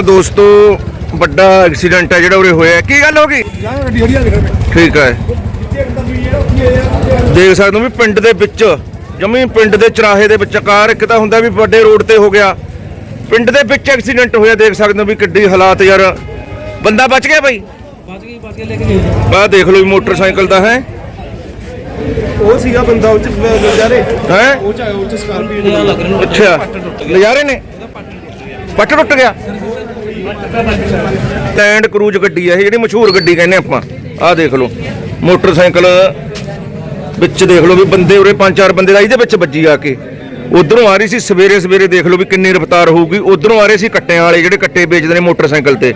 ਦੋਸਤੋ ਵੱਡਾ ਐਕਸੀਡੈਂਟ ਹੈ ਜਿਹੜਾ ਉਰੇ ਹੋਇਆ। ਹੈ। ਕੀ ਗੱਲ ਹੋ ਗਈ? ਠੀਕ ਹੈ ਦੇਖ ਸਕਦੇ ਹੋ ਵੀ ਪਿੰਡ ਦੇ ਵਿੱਚ ਜਮੀ ਪਿੰਡ ਦੇ ਚਰਾਹੇ ਦੇ ਵਿੱਚ ਕਾਰ ਇੱਕ ਤਾਂ ਹੁੰਦਾ ਵੀ ਵੱਡੇ ਰੋਡ ਤੇ ਹੋ ਗਿਆ। ਪਿੰਡ ਦੇ ਵਿੱਚ ਐਕਸੀਡੈਂਟ ਹੋਇਆ ਦੇਖ ਸਕਦੇ ਹੋ ਵੀ ਕਿੱਡੀ ਹਾਲਾਤ ਯਾਰ। ਬੰਦਾ ਬਚ ਗਿਆ ਬਾਈ? ਬਚ ਗਈ ਬਚ ਕੇ ਲੈ ਕੇ ਗਏ ਆਹ ਦੇਖ ਲਓ ਵੀ ਮੋਟਰਸਾਈਕਲ ਦਾ ਹੈ। ਉਹ ਸੀਗਾ ਬੰਦਾ ਉਹ ਚ ਨਜ਼ਾਰੇ ਹੈ? ਉਹ ਚ ਆਇਆ ਉਹ ਚ ਸਕਾਰਪੀਓ ਲੱਗ ਰਿਹਾ ਅੱਛਾ। ਨਜ਼ਾਰੇ ਨੇ? ਪੱਟ ਟੁੱਟ ਗਿਆ। ਸਟੈਂਡ ਕਰੂਜ਼ ਗੱਡੀ ਹੈ ਇਹ ਜਿਹੜੀ ਮਸ਼ਹੂਰ ਗੱਡੀ ਕਹਿੰਦੇ ਆਪਾਂ ਆਹ ਦੇਖ ਲਓ। ਮੋਟਰਸਾਈਕਲ ਵਿੱਚ ਦੇਖ ਲਓ ਵੀ ਬੰਦੇ ਉਰੇ ਪੰਜ ਚਾਰ ਬੰਦੇ ਦਾ ਇਹਦੇ ਵਿੱਚ ਵੱਜੀ ਆ ਕੇ। ਉਧਰੋਂ ਆ ਰਹੀ ਸੀ ਸਵੇਰੇ ਸਵੇਰੇ ਦੇਖ ਲਓ ਵੀ ਕਿੰਨੀ ਰਫ਼ਤਾਰ ਹੋਊਗੀ। ਉਧਰੋਂ ਆ ਰਹੇ ਸੀ ਕੱਟਿਆਂ ਵਾਲੇ ਜਿਹੜੇ ਕੱਟੇ ਵੇਚਦੇ ਨੇ ਮੋਟਰਸਾਈਕਲ ਤੇ।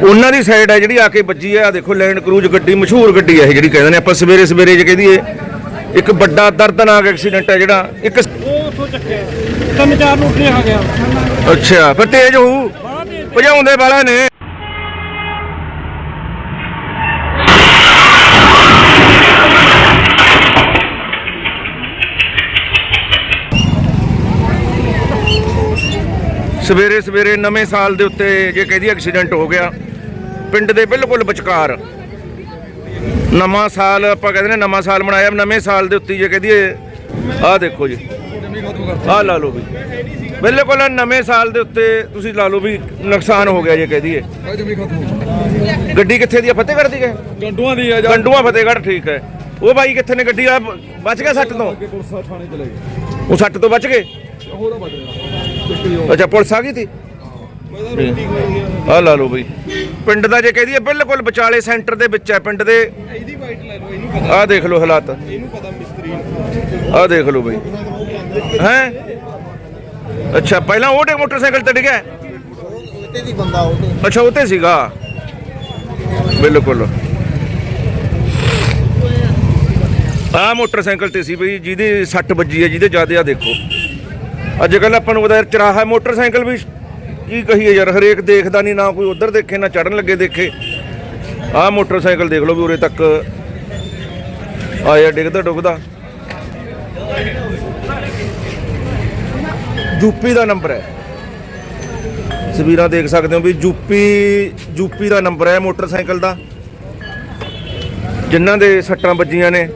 ਉਹਨਾਂ ਦੀ ਸਾਈਡ ਹੈ ਜਿਹੜੀ ਆ ਕੇ ਵੱਜੀ ਹੈ ਆ ਦੇਖੋ ਲੈਂਡ ਕਰੂਜ਼ ਗੱਡੀ ਮਸ਼ਹੂਰ ਗੱਡੀ ਹੈ ਇਹ ਜਿਹੜੀ ਕਹਿੰਦੇ ਨੇ। ਆਪਾਂ ਸਵੇਰੇ ਸਵੇਰੇ ਜੇ ਕਹਦੀਏ ਇੱਕ ਵੱਡਾ ਦਰਦਨਾਕ ਐਕਸੀਡੈਂਟ ਹੈ ਜਿਹੜਾ ਇੱਕ ਉਹ ਉੱਥੋਂ ਚੱਕਿਆ। ਤਿੰਨ ਚਾਰ ਨੂੰ ਉੱਠੇ ਆ ਗਿਆ। ਅੱਛਾ ਫਿਰ ਤੇਜ਼ ਹੋਊ। ਭਜਾਉਂਦੇ ਵਾਲਾ ਨੇ। ਸਵੇਰੇ ਸਵੇਰੇ ਨਵੇਂ ਸਾਲ ਦੇ ਉੱਤੇ ਜੇ ਕਹਦੀ ਐਕਸੀਡੈਂਟ ਹੋ ਗਿਆ, ਪਿੰਡ ਦੇ ਬਿਲਕੁਲ ਵਿਚਕਾਰ। ਨਵਾਂ ਸਾਲ ਆਪਾਂ ਕਹਿੰਦੇ ਨੇ ਨਵਾਂ ਸਾਲ ਮਨਾਇਆ, ਨਵੇਂ ਸਾਲ ਦੇ ਉੱਤੇ ਜੇ ਕਹਿੰਦੀ ਆਹ ਦੇਖੋ ਜੀ। ਆਹ ਲਾ ਲਓ ਵੀ। ਬਿਲਕੁਲ ਨਵੇਂ ਸਾਲ ਦੇ ਉੱਤੇ ਤੁਸੀਂ ਲਾ ਲਓ ਵੀ ਨੁਕਸਾਨ ਹੋ ਗਿਆ ਜੇ ਕਹਿ ਦਈਏ। ਗੱਡੀ ਕਿੱਥੇ ਦੀ ਆ? ਫਤਿਹਗੜ੍ਹ ਦੀ ਹੈ। ਗੰਡੂਆਂ ਦੀ ਆ ਗੰਡੂਆ ਫਤਿਹਗੜ੍ਹ ਠੀਕ ਹੈ। ਉਹ ਬਾਈ ਕਿੱਥੇ ਨੇ? ਗੱਡੀ ਆ ਬਚ ਗਿਆ ਸੱਟ ਤੋਂ? ਉਹ ਸੱਟ ਤੋਂ ਬਚ ਗਏ? ਅੱਛਾ ਪੁਲਿਸ ਆ ਗਈ ਸੀ? ਆ। ਲਾ ਲਓ ਬਈ। ਪਿੰਡ ਦਾ ਜੇ ਕਹਿ ਦਈਏ ਬਿਲਕੁਲ ਵਿਚਾਲੇ ਸੈਂਟਰ ਦੇ ਵਿੱਚ ਹੈ ਪਿੰਡ ਦੇ। ਇਹਦੀ ਵਾਈਟ ਲੈ ਲਓ ਇਹਨੂੰ ਪਤਾ। ਆਹ ਦੇਖ ਲਓ ਹਾਲਾਤ। ਇਹਨੂੰ ਪਤਾ ਮਿਸਤਰੀ ਨੂੰ। ਆਹ ਦੇਖ ਲਓ ਬਈ। ਹੈ? ਅੱਛਾ ਪਹਿਲਾਂ ਉਹ ਡੇ ਮੋਟਰਸਾਈਕਲ ਤੇ ਡਿੱਗਿਆ? ਉੱਤੇ ਦੀ ਬੰਦਾ ਉਹ ਤੇ ਅੱਛਾ ਉਹ ਤੇ ਸੀਗਾ? ਬਿਲਕੁਲ। ਆ ਮੋਟਰਸਾਈਕਲ ਤੇ ਸੀ ਬਈ ਜਿਹਦੀ ਸੱਟ ਵੱਜੀ ਹੈ ਜਿਹਦੇ ਜ਼ਿਆਦਾ ਆ ਦੇਖੋ। ਅੱਜ ਕੱਲ ਆਪਾਂ ਨੂੰ ਪਤਾ ਯਾਰ ਚਰਾਹਾ ਮੋਟਰਸਾਈਕਲ ਵੀ ਕੀ ਕਹੀਏ ਯਾਰ ਹਰੇਕ ਦੇਖਦਾ ਨਹੀਂ ਨਾ ਕੋਈ ਉਧਰ ਦੇਖੇ ਨਾ ਚੜਨ ਲੱਗੇ ਦੇਖੇ। ਆ ਮੋਟਰਸਾਈਕਲ ਦੇਖ ਲਓ ਵੀ ਉਰੇ ਤੱਕ ਆਇਆ ਡਿੱਗਦਾ ਡੁੱਗਦਾ। ਯੂਪੀ ਦਾ ਨੰਬਰ ਹੈ। ਤਸਵੀਰਾਂ ਦੇਖ ਸਕਦੇ ਹੋ ਵੀ ਯੂਪੀ ਯੂਪੀ ਦਾ ਨੰਬਰ ਹੈ ਮੋਟਰਸਾਈਕਲ ਦਾ। ਜਿਨ੍ਹਾਂ ਦੇ ਸੱਟਾਂ ਵੱਜੀਆਂ ਨੇ।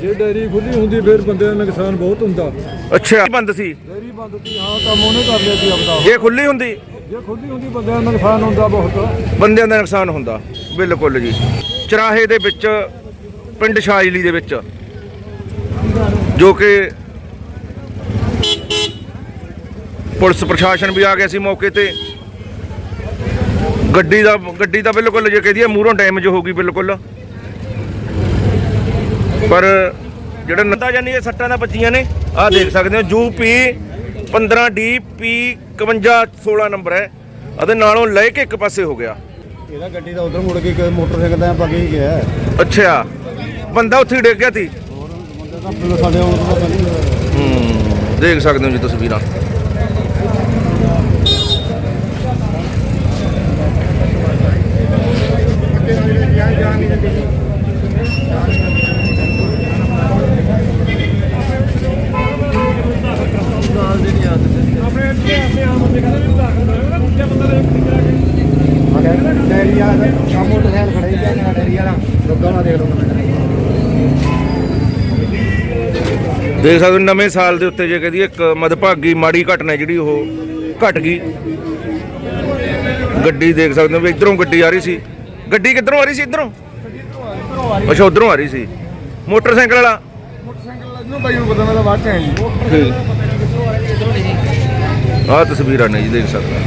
ਜੇ ਡੈਰੀ ਖੁੱਲੀ ਹੁੰਦੀ ਫਿਰ ਬੰਦੇ ਦਾ ਨੁਕਸਾਨ ਬਹੁਤ ਹੁੰਦਾ। ਅੱਛਾ ਬੰਦ ਸੀ? ਡੈਰੀ ਬੰਦ ਸੀ ਹਾਂ ਕੰਮ ਉਹਨੇ ਕਰ ਲਿਆ ਸੀ ਆਪਦਾ। ਜੇ ਖੁੱਲੀ ਹੁੰਦੀ? ਜੇ ਖੁੱਲੀ ਹੁੰਦੀ ਬੰਦਿਆਂ ਦਾ ਨੁਕਸਾਨ ਹੁੰਦਾ ਬਹੁਤ। ਬੰਦਿਆਂ ਦਾ ਨੁਕਸਾਨ ਹੁੰਦਾ ਬਿਲਕੁਲ ਜੀ। ਚਰਾਹੇ ਦੇ ਵਿੱਚ ਪਿੰਡ ਸ਼ਾਜਲੀ ਦੇ ਵਿੱਚ ਜੋ ਕਿ ਪੁਲਿਸ ਪ੍ਰਸ਼ਾਸਨ ਵੀ ਆ ਗਿਆ ਸੀ ਮੌਕੇ ਤੇ। ਗੱਡੀ ਦਾ ਗੱਡੀ ਦਾ ਬਿਲਕੁਲ ਜੇ ਕਹਦੀ ਮੂਹਰੋਂ ਡੈਮੇਜ ਹੋ ਗਈ ਬਿਲਕੁਲ। ਪਰ ਜਿਹੜਾ ਨੰਦਾ ਜਾਨੀ ਇਹ ਸੱਟਾਂ ਦਾ ਬੱਜੀਆਂ ਨੇ। ਆਹ ਦੇਖ ਸਕਦੇ ਹੋ ਯੂਪੀ 15 ਡੀ 51 16 ਨੰਬਰ ਹੈ। ਅਤੇ ਨਾਲੋਂ ਲੈ ਕੇ ਇੱਕ ਪਾਸੇ ਹੋ ਗਿਆ। ਇਹਦਾ ਗੱਡੀ ਦਾ ਉਧਰ ਮੁੜ ਕੇ ਇੱਕ ਮੋਟਰਸਾਈਕਲ ਦਾ ਪੱਕੇ ਹੀ ਗਿਆ। ਅੱਛਾ ਬੰਦਾ ਉੱਥੇ ਹੀ ਡਿੱਗ ਗਿਆ ਸੀ। ਬੰਦੇ ਤਾਂ ਪੁਲਿਸ ਸਾਡੇ ਆਉਣ ਤੋਂ ਪਤਾ ਨਹੀਂ ਹੂੰ ਦੇਖ ਸਕਦੇ ਹੋ ਜੀ ਤਸਵੀਰਾਂ। ਡੈਰੀ ਵਾਲਾ ਦਾ ਮੋਟਰਸਾਈਕਲ ਖੜਾ ਹੀ ਪਿਆ ਡੈਰੀ ਵਾਲਾ। ਰੁੱਗਾ ਨਾ ਦੇਖ ਲਓ ਦੇਖ ਸਕਦੇ ਹੋ ਨਵੇਂ ਸਾਲ ਦੇ ਉੱਤੇ ਜੇ ਕਹਦੀ ਇੱਕ ਮਦਭਾਗੀ ਮਾੜੀ ਘਟਨਾ ਜਿਹੜੀ ਉਹ ਘਟ ਗਈ। ਗੱਡੀ ਦੇਖ ਸਕਦੇ ਹੋ ਵੀ ਇਧਰੋਂ ਗੱਡੀ ਆ ਰਹੀ ਸੀ। ਗੱਡੀ ਕਿੱਧਰੋਂ ਆ ਰਹੀ ਸੀ ਇਧਰੋਂ? ਅੱਛਾ ਉਧਰੋਂ ਆ ਰਹੀ ਸੀ। ਮੋਟਰਸਾਈਕਲ ਵਾਲਾ। ਮੋਟਰਸਾਈਕਲ ਨੂੰ ਬਾਈ ਨੂੰ ਪਤਾ ਮੈਂ ਤਾਂ ਬਾਅਦ ਚ ਆਇਆ ਜੀ। ਆਹ ਤਸਵੀਰਾਂ ਨੇ ਜੀ ਦੇਖ ਸਕਦੇ ਹੋ।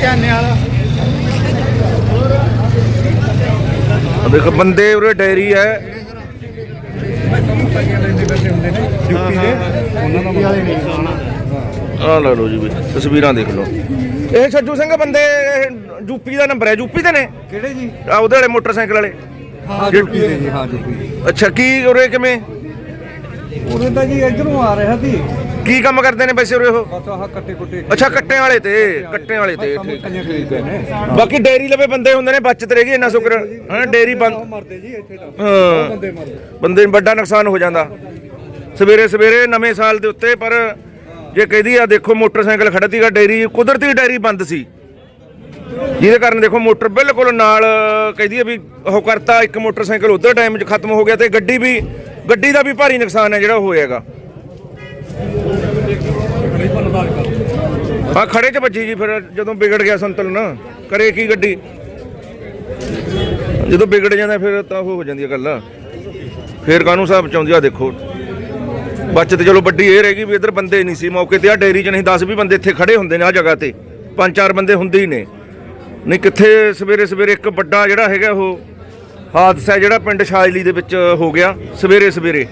ਧਿਆਨੇ ਵਾਲਾ। ਆਹ ਦੇਖੋ ਬੰਦੇ ਉਰੇ ਡੈਰੀ ਹੈ। ਯੂਪੀ ਦੇ। ਉਹਨਾਂ ਦਾ ਵਾਲੇ ਨਹੀਂ ਆਹ ਲਾ ਲਓ ਜੀ ਵੀ ਤਸਵੀਰਾਂ ਦੇਖ ਲਓ। ਇਹ ਸੱਜੂ ਸਿੰਘ ਬੰਦੇ ਯੂਪੀ ਦਾ ਨੰਬਰ ਹੈ ਯੂਪੀ ਦੇ ਨੇ? ਕਿਹੜੇ ਜੀ? ਆ ਉਹਦੇ ਵਾਲੇ ਮੋਟਰਸਾਈਕਲ ਵਾਲੇ। ਹਾਂ ਯੂਪੀ ਦੇ ਜੀ ਹਾਂ ਯੂਪੀ ਅੱਛਾ ਕੀ ਉਰੇ ਕਿਵੇਂ? ਉਹਨੇ ਤਾਂ ਜੀ ਇਧਰੋਂ ਆ ਰਿਹਾ ਸੀ। ਕੀ ਕੰਮ ਕਰਦੇ ਨੇ ਵੈਸੇ ਉਰੇ ਉਹ? ਬਸ ਆਹ ਕੱਟੇ ਕੁੱਟੇ ਅੱਛਾ ਕੱਟੇ ਵਾਲੇ ਤੇ ਕੱਟੇ ਵਾਲੇ। ਤੇ। ਠੀਕ ਕੰਨੀਆਂ ਖਰੀਦਦੇ ਨੇ। ਬਾਕੀ ਡੇਰੀ ਲਵੇ ਬੰਦੇ ਹੁੰਦੇ ਨੇ ਬਚਤ ਰਹਿ ਗਈ ਇੰਨਾ ਸ਼ੁਕਰ। ਹਾਂ ਡੇਰੀ ਬੰਦ ਮਰਦੇ ਜੀ ਇੱਥੇ ਤਾਂ। ਹਾਂ। ਬੰਦੇ ਮਰਦੇ। ਬੰਦੇ ਨੂੰ ਵੱਡਾ ਨੁਕਸਾਨ ਹੋ ਜਾਂਦਾ। ਸਵੇਰੇ ਸਵੇਰੇ ਨਵੇਂ ਸਾਲ ਦੇ ਉੱਤੇ ਪਰ ਜੇ ਕਹਿੰਦੀ ਆ ਦੇਖੋ ਮੋਟਰਸਾਈਕਲ ਖੜਾ ਡੈਰੀ, ਕੁਦਰਤੀ ਡੈਰੀ ਬੰਦ ਸੀ। ਜਿਹਦੇ ਕਾਰਨ ਦੇਖੋ ਮੋਟਰ ਬਿਲਕੁਲ ਨਾਲ ਕਹਿੰਦੀ ਆ ਵੀ ਉਹ ਕਰਤਾ, ਇੱਕ ਮੋਟਰਸਾਈਕਲ ਉਧਰ ਟਾਈਮ 'ਚ ਖਤਮ ਹੋ ਗਿਆ ਤੇ ਗੱਡੀ ਵੀ, ਗੱਡੀ ਦਾ ਵੀ ਭਾਰੀ ਨੁਕਸਾਨ ਹੈ ਜਿਹੜਾ ਹੋਏਗਾ ਆ ਖੜੇ 'ਚ ਵੱਜੀ ਜੀ ਫਿਰ ਜਦੋਂ ਵਿਗੜ ਗਿਆ ਸੰਤੁਲਨ ਕਰੇ ਕੀ ਗੱਡੀ? ਜਦੋਂ ਵਿਗੜ ਜਾਂਦਾ ਫਿਰ ਤਾਂ ਉਹ ਹੋ ਜਾਂਦੀ ਹੈ ਗੱਲ। ਫਿਰ ਕਾਹਨੂੰ ਸਾਹਿਬ ਚਾਹੁੰਦੀ ਆ ਦੇਖੋ। ਬਚਤ ਚਲੋ ਵੱਡੀ ਇਹ ਰਹੇਗੀ ਵੀ ਇੱਧਰ ਬੰਦੇ ਨਹੀਂ ਸੀ। ਮੌਕੇ ਤੇ ਆ ਡੇਰੀ ਚ ਨਹੀਂ 10 ਵੀ ਬੰਦੇ ਇੱਥੇ ਖੜੇ ਹੁੰਦੇ ਨੇ ਆ ਜਗ੍ਹਾ ਤੇ। ਪੰਜ ਚਾਰ ਬੰਦੇ ਹੁੰਦੇ ਹੀ ਨੇ। ਨਹੀਂ, ਕਿੱਥੇ ਸਵੇਰੇ ਸਵੇਰੇ ਇੱਕ ਵੱਡਾ ਜਿਹੜਾ ਹੈਗਾ ਉਹ ਹਾਦਸਾ ਜਿਹੜਾ ਪਿੰਡ ਸ਼ਾਜਲੀ ਦੇ ਵਿੱਚ ਹੋ ਗਿਆ, ਸਵੇਰੇ ਸਵੇਰੇ।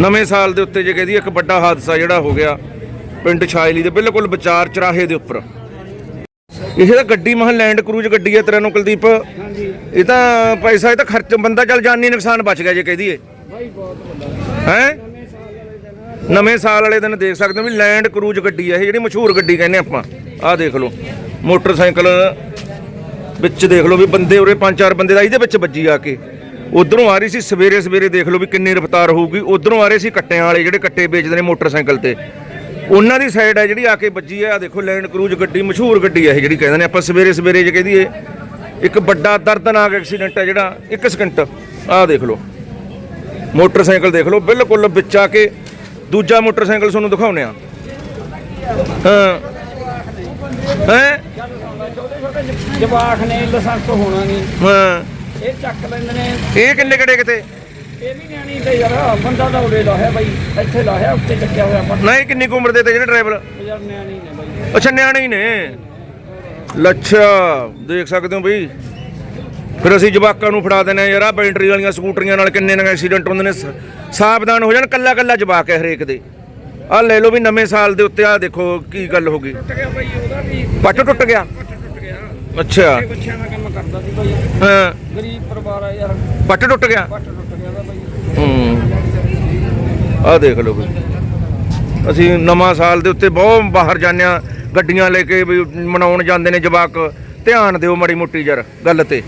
ਨਵੇਂ ਸਾਲ ਦੇ ਉੱਤੇ ਜੇ ਕਹਦੀ ਇੱਕ ਵੱਡਾ ਹਾਦਸਾ ਜਿਹੜਾ ਹੋ ਗਿਆ ਪਿੰਡ ਛਾਇਲੀ ਦੇ ਬਿਲਕੁਲ ਵਿਚਾਰ ਚਰਾਹੇ ਦੇ ਉੱਪਰ। ਇਹ ਤਾਂ ਗੱਡੀ ਮਹਾਂ ਲੈਂਡ ਕਰੂਜ਼ ਗੱਡੀ ਹੈ ਤੇਰਾ ਨੂੰ ਕੁਲਦੀਪ। ਇਹ ਤਾਂ ਪੈਸਾ, ਇਹ ਤਾਂ ਖਰਚ, ਬੰਦਾ ਚੱਲ ਜਾਨੀ ਨੁਕਸਾਨ ਬਚ ਗਿਆ ਜੇ ਕਹਦੀਏ ਹੈ? ਨਵੇਂ ਸਾਲ ਵਾਲੇ ਦਿਨ ਦੇਖ ਸਕਦੇ ਹੋ ਵੀ ਲੈਂਡ ਕਰੂਜ਼ ਗੱਡੀ ਹੈ ਇਹ ਜਿਹੜੀ ਮਸ਼ਹੂਰ ਗੱਡੀ ਕਹਿੰਦੇ ਆਪਾਂ। ਆਹ ਦੇਖ ਲਓ, ਮੋਟਰਸਾਈਕਲ ਵਿੱਚ ਦੇਖ ਲਓ ਵੀ ਬੰਦੇ ਉਰੇ ਪੰਜ ਚਾਰ ਬੰਦੇ ਦਾ ਇਹਦੇ ਵਿੱਚ ਵੱਜੀ ਆ ਕੇ। ਉਧਰੋਂ ਆ ਰਹੀ ਸੀ ਸਵੇਰੇ ਸਵੇਰੇ ਦੇਖ ਲਓ ਵੀ ਕਿੰਨੀ ਰਫ਼ਤਾਰ ਹੋਊਗੀ, ਉਧਰੋਂ ਆ ਰਹੇ ਸੀ ਕੱਟਿਆਂ ਵਾਲੇ ਜਿਹੜੇ ਕੱਟੇ ਵੇਚਦੇ ਨੇ ਮੋਟਰਸਾਈਕਲ ਤੇ। ਉਹਨਾਂ ਦੀ ਸਾਈਡ ਹੈ ਜਿਹੜੀ ਆ ਕੇ ਵੱਜੀ ਹੈ ਆ ਦੇਖੋ ਲੈਂਡ ਕਰੂਜ਼ ਗੱਡੀ ਮਸ਼ਹੂਰ ਗੱਡੀ ਹੈ ਇਹ ਜਿਹੜੀ ਕਹਿੰਦੇ ਨੇ ਆਪਾਂ ਸਵੇਰੇ ਸਵੇਰੇ ਜੇ ਕਹਦੀਏ ਇੱਕ ਵੱਡਾ ਦਰਦਨਾਕ ਐਕਸੀਡੈਂਟ ਹੈ ਜਿਹੜਾ ਇੱਕ ਸਕਿੰਟ ਆਹ ਦੇਖ ਲਓ। ਮੋਟਰਸਾਈਕਲ ਦੇਖ ਲਓ ਬਿਲਕੁਲ ਵਿੱਚ ਆ ਕੇ ਦੂਜਾ ਮੋਟਰਸਾਈਕਲ ਤੁਹਾਨੂੰ ਦਿਖਾਉਨੇ ਆ। ਹਾਂ। ਹੈ? ਜਵਾਖ ਨੇ ਲਾਇਸੈਂਸ ਹੋਣਾ ਨਹੀਂ। ਹਾਂ। ਇਹ ਚੱਕ ਲੈਂਦੇ ਨੇ। ਇਹ ਕਿੰਨੇ ਕਿਹੜੇ ਕਿਤੇ? ਇਹ ਵੀ ਨਿਆਣੀ ਤੇ ਯਾਰ ਬੰਦਾ ਤਾਂ ਉਰੇ ਲਾਹਿਆ ਬਾਈ ਇੱਥੇ ਲਾਹਿਆ ਉੱਤੇ ਚੱਕਿਆ ਹੋਇਆ ਪਰ ਨਹੀਂ ਕਿੰਨੀ ਕੁ ਉਮਰ ਦੇ ਤੇ ਜਿਹੜੇ ਡਰਾਈਵਰ ਯਾਰ ਨਿਆਣੀ ਨੇ ਬਾਈ। ਅੱਛਾ ਨਿਆਣੇ ਹੀ ਨੇ ਲੱਛਾ ਦੇਖ ਸਕਦੇ ਹੋ ਬਈ। ਫਿਰ ਅਸੀਂ ਜਵਾਕਾਂ ਨੂੰ ਫੜਾ ਦਿੰਦੇ ਆ ਯਾਰ ਆ ਬੈਟਰੀ ਵਾਲੀਆਂ ਸਕੂਟਰੀਆਂ ਨਾਲ ਕਿੰਨੇ ਨਾ ਐਕਸੀਡੈਂਟ ਹੁੰਦੇ ਨੇ। ਸ- ਸਾਵਧਾਨ ਹੋ ਜਾਣ ਕੱਲਾ ਕੱਲਾ ਜਵਾਕ ਹੈ ਹਰੇਕ ਦੇ। ਆ ਲੈ ਲਓ ਵੀ ਨਵੇਂ ਸਾਲ ਦੇ ਉੱਤੇ ਆ ਦੇਖੋ ਕੀ ਗੱਲ ਹੋ ਗਈ। ਟੁੱਟ ਗਿਆ ਬਾਈ ਉਹਦਾ ਵੀ ਪੱਟ ਟੁੱਟ ਗਿਆ? ਟੁੱਟ ਗਿਆ। ਅੱਛਾ। ਇਹ ਬੱਚਿਆਂ ਦਾ ਕੰਮ ਕਰਦਾ ਸੀ ਬਾਈ। ਹਾਂ। ਗਰੀਬ ਪਰਿਵਾਰ ਆ ਯਾਰ। ਪੱਟ ਟੁੱਟ ਗਿਆ? ਪੱਟ ਟੁੱਟ ਗਿਆ ਦਾ ਬਾਈ ਹੂੰ। ਆ ਦੇਖ ਲਓ ਵੀ ਅਸੀਂ ਨਵਾਂ ਸਾਲ ਦੇ ਉੱਤੇ ਬਹੁਤ ਬਾਹਰ ਜਾਂਦੇ ਆ ਗੱਡੀਆਂ ਲੈ ਕੇ ਵੀ ਮਨਾਉਣ ਜਾਂਦੇ ਨੇ ਜਵਾਕ। ਧਿਆਨ ਦਿਓ ਮੜੀ ਮੁੱਟੀ ਯਾਰ ਗੱਲ ਤੇ।